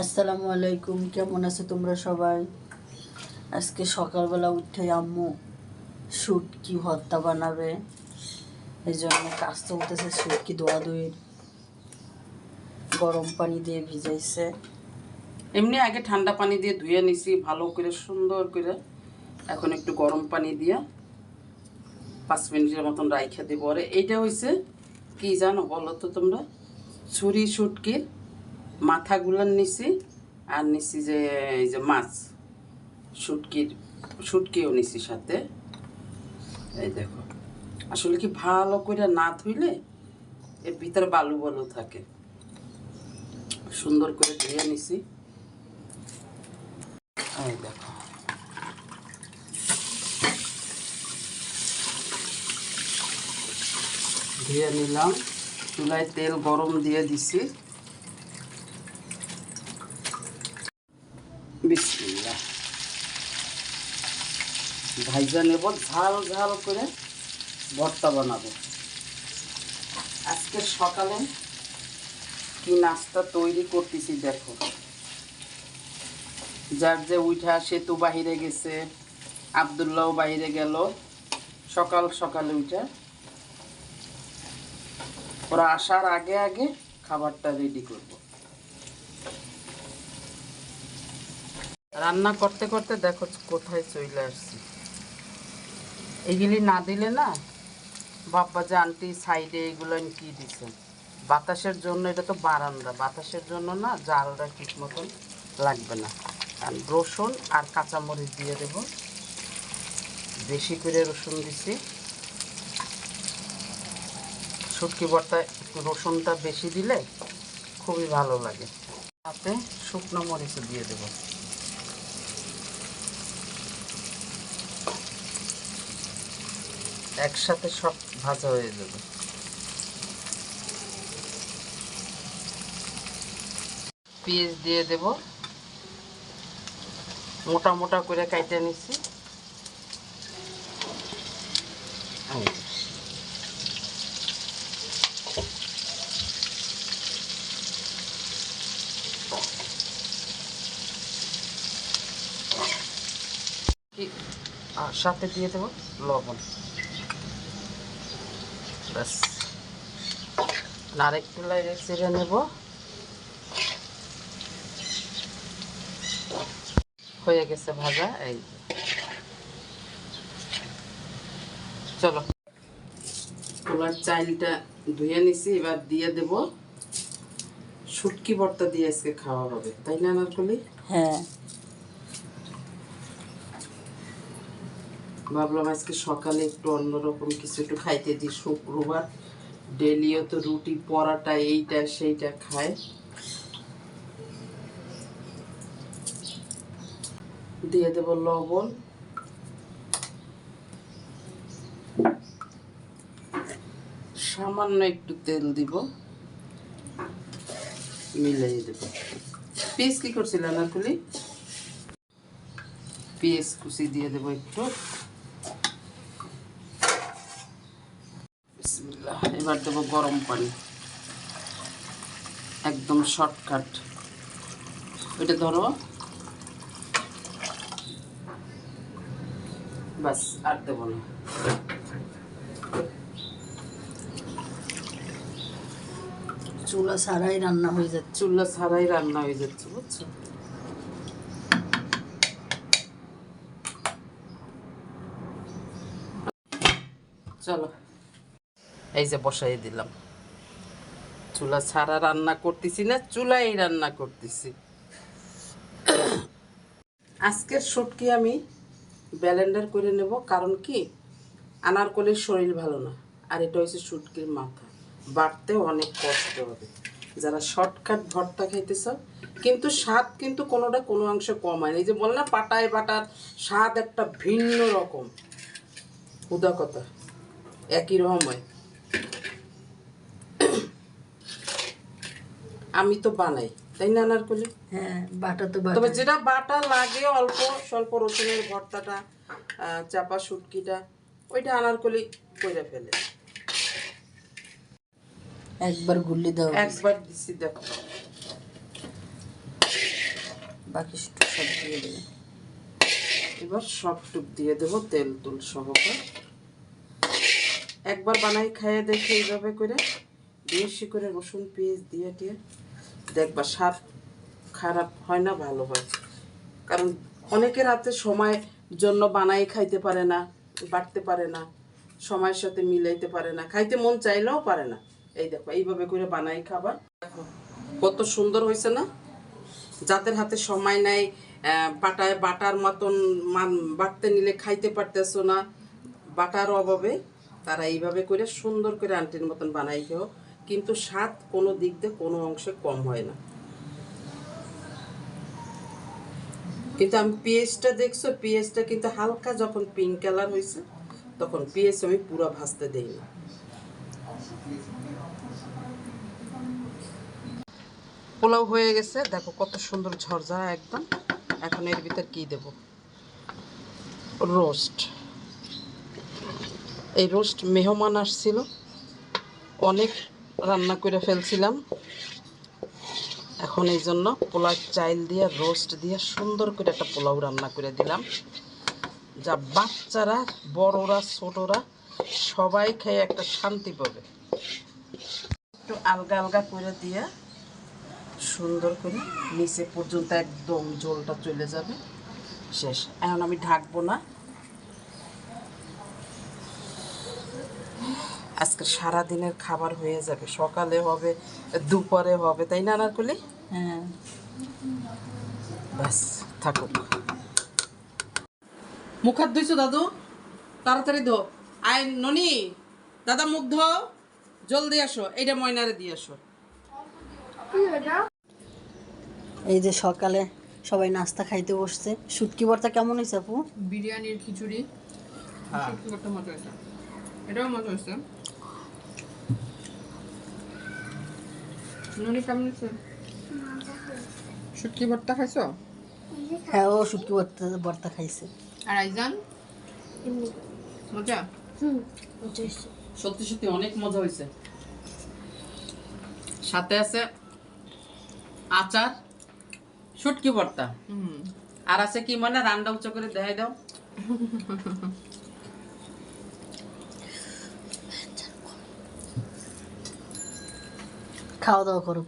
আসসালামু আলাইকুম, কেমন আছো তোমরা সবাই? আজকে সকালবেলা উঠে আম্মু শুটকি ভর্তা বানাবে। এই জন্য কাজ চলতেছে শুটকি দোয়া দইয়ের গরম পানি দিয়ে ভিজাইছে। এমনি আগে ঠান্ডা পানি দিয়ে ধুয়ে নিছি, ভালো করে, সুন্দর করে। এখন একটু গরম পানি দিয়ে পাঁচ মিনিটের মতন রাইখা দিব। আর এইটা হয়েছে কি জানো বলো তো তোমরা? ছুরি শুটকির মাথাগুলার নিছি আর নিছি যে, এই যে মাছ শুটকির শুটকিও নিছি সাথে। এই দেখো। আসলে কি ভালো করে না ধুইলে এর ভিতরে বালু বালু থাকে। সুন্দর করে ধুয়ে নিছি। এই দেখো। ধুয়ে নিলাম। চুলায় তেল গরম দিয়ে দিছি। বিসমিল্লাহ। ভাইজা নেব, ঝাল ঝাল করে ভর্তা বানাবো। আজকে সকালে কি নাস্তা তৈরি করতেছি দেখো। যার যে উঠা সে তো বাহিরে গেছে আবদুল্লাহ বাইরে গেল। সকাল সকালে উঠা ওরা আসার আগে আগে খাবারটা রেডি করব। রান্না করতে করতে দেখো কোথায় চলে আসছি। এগুলি না দিলে না বাপ্পা যে আন্টি সাইডে এগুলো কি দিছে? বাতাসের জন্য এটা তো বারান্দা, বাতাসের জন্য না জালটা ঠিক মতন লাগবে না। আর রসুন আর কাঁচামরিচ দিয়ে দেব। বেশি করে রসুন দিছি। শুটকি একটু রসুনটা বেশি দিলে খুবই ভালো লাগে। তাতে শুকনো মরিচও দিয়ে দেব। একসাথে সব ভাজা হয়ে যাবে। পেঁয়াজ দিয়ে দেব। মোটা মোটা করে কাইটে নিছি সাথে দিয়ে দেবো লবণ। ব্যাস। নারেকটু লাগে ছেড়ে নেব। হয়ে গেছে ভাজা, এই চলো। পোলার চাইলটা ধুয়ে নিছি, এবার দিয়ে দেব। শুটকি ভর্তা দিয়ে আজকে খাওয়া হবে, তাই না নারকলি? হ্যাঁ। ভাবলাম আজকে সকালে একটু অন্যরকম কিছু একটু খাইতে দিই। শুক্রবার ডেলিও তো রুটি, পরাটা, এইটা, সেইটা খায়। দিয়ে দেব লবণ। সামান্য একটু তেল দিব। মিলিয়ে দেব। পিস কি করছিলেন আকুলি পেঁয়াজ কুচি দিয়ে দেবো একটু। বিসমিল্লাহ। এবার দেবো গরম পানি। একদম শর্টকাট ওইটা ধরো। বাস আর দেবো না। চুলা ছাড়াই রান্না হয়ে যাচ্ছে। চুলা ছাড়াই রান্না হয়ে যাচ্ছে বুঝছ? চলো। এই যে বসাই দিলাম। চুলা ছাড়া রান্না করতেছি না, চুলাই রান্না করতেছি। আজকের শুটকি আমি ব্যালেন্ডার করে নেব, কারণ কি? আনারকলির শরীর ভালো না, আর এটা হচ্ছে শুটকির মাথা। বাড়তেও অনেক কষ্ট হবে। যারা শর্টকাট ভর্তা খাইতে চাও কিন্তু স্বাদ কিন্তু কোনোটা কোনো অংশে কম হয় না। এই যে বললাম, পাটায় বাটার স্বাদ একটা ভিন্ন রকম। উদা কথা, একই রকম হয়। আমি তো বানাই তাই না আনারকলি হ্যাঁ বাটা তো তবে যেটা বাটা লাগে অল্প স্বল্প রসুনের ভর্তাটা চাপা শুটকিটা ওইটা আনারকলি কইরা ফেলে। একবার গুল্লি দাও। একবার দিছি দেখো। বাকি সব দিয়ে দেবে। এবার সব টুক দিয়ে দেব তেল তুল সহকারে। একবার বানাই খাইয়ে দেখে এইভাবে করে। বেশি করে রসুন পেঁয়াজ দিয়ে দিয়ে দেখবা স্বাদ খারাপ হয় না, ভালো হয়। কারণ অনেকের হাতে সময় জন্য বানাই খাইতে পারে না বাড়তে পারে না, সময়ের সাথে মিলাইতে পারে না, খাইতে মন চাইলেও পারে না। এই দেখো, এইভাবে করে বানাই খাবার। দেখো, কত সুন্দর হয়েছে না? যাদের হাতে সময় নাই বাটায়, বাটার মতন বাটতে নিলে খাইতে পারতেছো না, বাটার অভাবে তারা এইভাবে করে সুন্দর করে আন্টির মতন বানাই খেও। কিন্তু স্বাদ কোনো দিক দিয়ে কোনো অংশে কম হয় না। কিন্তু আমি পেঁয়াজটা দেখছ পেঁয়াজটা কিন্তু হালকা যখন পিঙ্ক কালার হয়েছে তখন পেঁয়াজ আমি পুরো ভাজতে দেই না। পোলাও হয়ে গেছে, দেখো কত সুন্দর ঝরঝরা একদম। এখন এর ভিতর কি দেব? রোস্ট। এই রোস্ট মেহমান আসছিল, অনেক রান্না করে ফেলছিলাম। এখন এই জন্য পোলাও চাইল দিয়ে, রোস্ট দিয়ে সুন্দর করে একটা পোলাও রান্না করে দিলাম। যা বাচ্চারা, বড়রা, ছোটরা সবাই খেয়ে একটা শান্তি পাবে। একটু আলগা আলগা করে দিয়ে সুন্দর করে নিচে পর্যন্ত একদম জলটা চলে যাবে। শেষ। এখন আমি ঢাকবো না। আজকে সারা দিনের খাবার হয়ে যাবে সকালে হবে দুপুরে হবে তাই না আনারকলি হ্যাঁ। ব্যাস থাকুক। মুখ হাত ধুইছো দাদু? তাড়াতাড়ি ধো। আয় ননি দাদা মুখ ধো জলদি আসো এইটা ময়নারে দিয়ে আসো। এই যে সকালে সবাই নাস্তা খাইতে বসছে। শুটকি ভর্তা কেমন হয়েছে আপু? বিরিয়ানির খিচুড়ি। হ্যাঁ। শুটকি ভর্তা মজা হয়েছে। এটাও মজা হয়েছে। নুনি কেমন শুটকি ভর্তা খাইছো? হ্যাঁ ও শুটকি ভর্তা ভর্তা খাইছে। আর আইজান? মজা? সত্যি সত্যি অনেক মজা হয়েছে সাথে আছে আচার শুটকি ভর্তা। হুম। আর আছে কি মানে রান্না উঁচু করে দেখাই দাও। 顔どころ。